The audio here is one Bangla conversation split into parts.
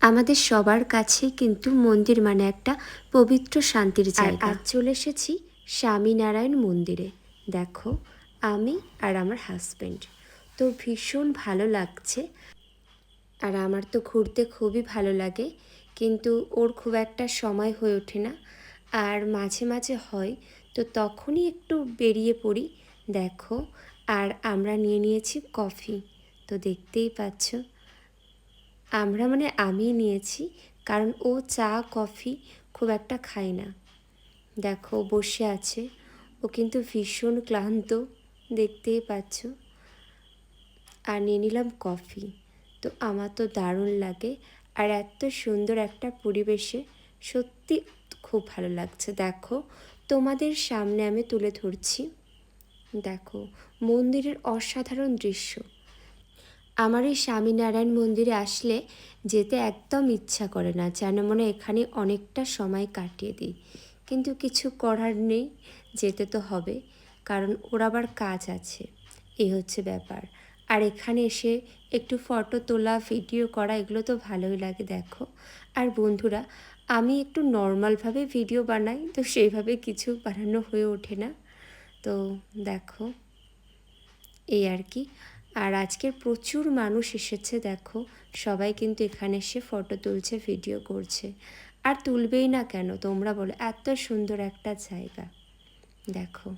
আমাদের সবার কাছে কিন্তু মন্দির মানে একটা পবিত্র শান্তির জায়গা। আজ চলে এসেছি স্বামীনারায়ণ মন্দিরে। দেখো আমি আর আমার হাজব্যান্ড তো ভীষণ ভালো লাগছে। আর আমার তো ঘুরতে খুবই ভালো লাগে কিন্তু ওর খুব একটা সময় হয়ে ওঠে না। আর মাঝে মাঝে হয় তো তখনই একটু বেরিয়ে পড়ি। দেখো আর আমরা নিয়ে নিয়েছি কফি তো দেখতেই পাচ্ছ আমরা মানে আমি নিয়েছি, কারণ ও চা, কফি খুব একটা খায় না। দেখো বসে আছে। ও কিন্তু ভীষণ ক্লান্ত, দেখতেই পাচ্ছ। আর নিয়ে নিলাম কফি। তো আমার তো দারুণ লাগে। আর এত সুন্দর একটা পরিবেশে সত্যি খুব ভালো লাগছে। দেখো, তোমাদের সামনে আমি তুলে ধরছি। দেখো, মন্দিরের অসাধারণ দৃশ্য। আমার এই স্বামীনারায়ণ মন্দিরে আসলে যেতে একদম ইচ্ছা করে না, যেন মনে এখানে অনেকটা সময় কাটিয়ে দিই। কিন্তু কিছু করার নেই, যেতে তো হবে, কারণ ওর আবার কাজ আছে এই হচ্ছে ব্যাপার। আর এখানে এসে একটু ফটো তোলা, ভিডিও করা, এগুলো তো ভালোই লাগে, দেখো। আর বন্ধুরা, আমি একটু নর্মালভাবে ভিডিও বানাই, তো সেইভাবে কিছু বানানো হয়ে ওঠে না। তো দেখো, এই আর কি। আর আজকের প্রচুর মানুষ এসেছে, দেখো। সবাই কিন্তু এখানে এসে ফটো তুলছে ভিডিও করছে। আর তুলবেই না কেন? তোমরা বলো, এত সুন্দর একটা জায়গা। দেখো।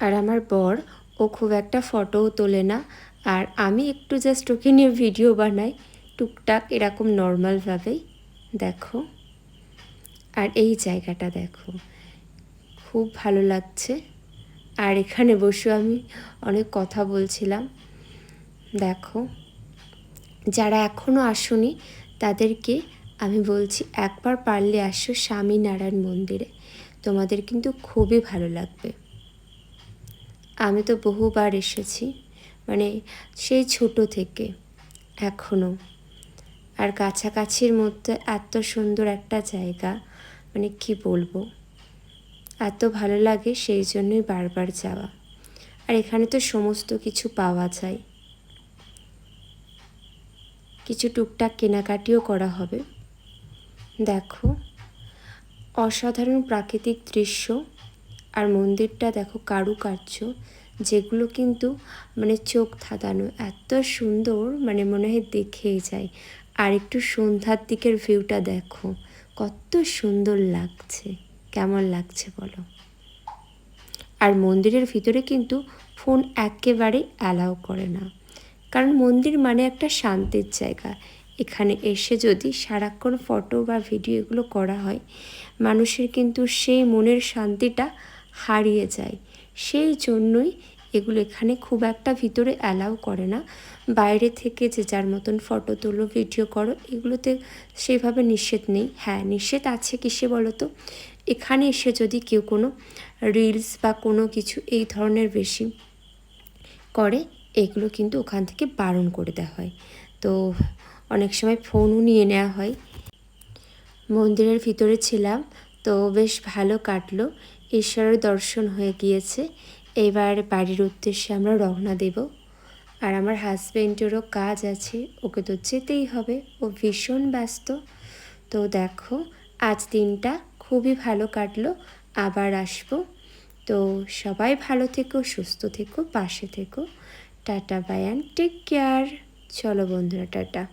আর আমার বর, ও খুব একটা ফটোও তোলে না। আর আমি একটু জাস্ট ওকে নিয়ে ভিডিও বানাই, টুকটাক এরকম নর্মালভাবেই দেখো। আর এই জায়গাটা দেখো। খুব ভালো লাগছে। আর এখানে বসে আমি অনেক কথা বলছিলাম। দেখো, যারা এখনও আসুনি, তাদেরকে আমি বলছি, একবার পারলে আসো স্বামীনারায়ণ মন্দিরে। তোমাদের কিন্তু খুবই ভালো লাগবে। আমি তো বহুবার এসেছি মানে সেই ছোট থেকে এখনও আর কাছাকাছির মধ্যে এত সুন্দর একটা জায়গা মানে কি বলব? এত ভালো লাগে সেই জন্যই বারবার যাওয়া। আর এখানে তো সমস্ত কিছু পাওয়া যায়। কিছু টুকটাক কেনাকাটিও করা হবে। দেখো, অসাধারণ প্রাকৃতিক দৃশ্য আর মন্দিরটা দেখো কারুকার্য, যেগুলো কিন্তু মানে চোখ ধাঁধানো, এত সুন্দর মানে মনে হয় দেখেই যায়। আর একটু সন্ধ্যার দিকের ভিউটা দেখো, কত সুন্দর লাগছে। কেমন লাগছে বলো? আর মন্দিরের ভিতরে কিন্তু ফোন একেবারে অ্যালাউ করে না। কারণ মন্দির মানে একটা শান্তির জায়গা। এখানে এসে যদি সারাক্ষণ ফটো বা ভিডিও এগুলো করা হয়, মানুষের কিন্তু সেই মনের শান্তিটা হারিয়ে যায়। সেই জন্যই এগুলো এখানে খুব একটা ভিতরে অ্যালাউ করে না। বাইরে থেকে যে যার মতন ফটো তোলো, ভিডিও করো, এগুলোতে সেভাবে নিষেধ নেই। হ্যাঁ নিষেধ আছে কিসে বলো তো? এখানে এসে যদি কেউ কোনো রিলস বা কোনো কিছু এই ধরনের বেশি করে, এগুলো কিন্তু ওখান থেকে বারণ করে দেওয়া হয়। তো অনেক সময় ফোনও নিয়ে নেওয়া হয়। মন্দিরের ভিতরে ছিলাম, তো বেশ ভালো কাটলো। ঈশ্বরের দর্শন হয়ে গিয়েছে। এবার বাড়ির উদ্দেশ্যে আমরা রওনা দেব। আর আমার হাজব্যান্ডেরও কাজ আছে, ওকে তো যেতেই হবে। ও ভীষণ ব্যস্ত। তো দেখো, আজ দিনটা খুবই ভালো কাটলো। আবার আসব। তো সবাই ভালো থেকো, সুস্থ থেকো, পাশে থেকো। টাটা, বায়ান। টেক কেয়ার চলো বন্ধুরা, টাটা।